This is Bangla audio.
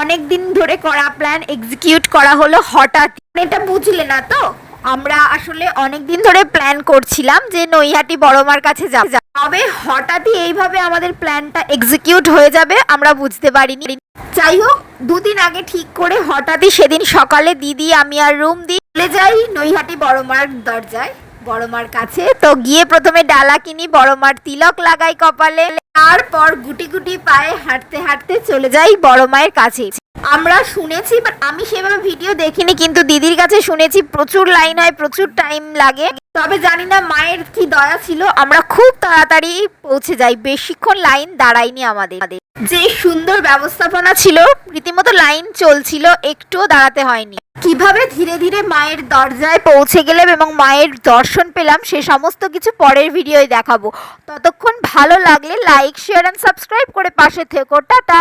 অনেক দিন ধরে করা প্ল্যান এক্সিকিউট করা হলো হঠাৎ। এটা বুঝলে না তো? আমরা আসলে অনেক দিন ধরে প্ল্যান করছিলাম যে নৈহাটি বড়মার কাছে যাব। তবে হঠাৎই এইভাবে আমাদের প্ল্যানটা এক্সিকিউট হয়ে যাবে, আমরা বুঝতে পারিনি। যাই হোক, দুদিন আগে ঠিক করে হঠাৎই সেদিন সকালে দিদি, আমি আর রুম দিয়ে চলে যাই নৈহাটি বড়মার দরজায়, বড়মার কাছে। তো গিয়ে প্রথমে ডালা কিনি, বড়মার তিলক লাগাই কপালে। তারপর গুটি গুটি পায়ে হাঁটতে হাঁটতে চলে যাই বড় মায়ের কাছে। আমরা শুনেছি বাট আমি সেভাবে ভিডিও দেখিনি, কিন্তু দিদির কাছে শুনেছি প্রচুর লাইন হয়, প্রচুর টাইম লাগে। তবে জানি না মায়ের কি দয়া ছিল। আমরা খুব তাড়াতাড়ি পৌঁছে যাই। বেশিক্ষণ লাইন দাঁড়ায়নি আমাদের। যে সুন্দর ব্যবস্থাপনা ছিল, রীতিমতো লাইন চলছিল, একটুও দাঁড়াতে হয়নি। কীভাবে ধীরে ধীরে মায়ের দরজায় পৌঁছে গেলাম এবং মায়ের দর্শন পেলাম, সে সমস্ত কিছু পরের ভিডিওয় দেখাবো। ততক্ষণ ভালো লাগলে লাইক শেয়ার অ্যান্ড সাবস্ক্রাইব করে পাশে থেকো। টাটা!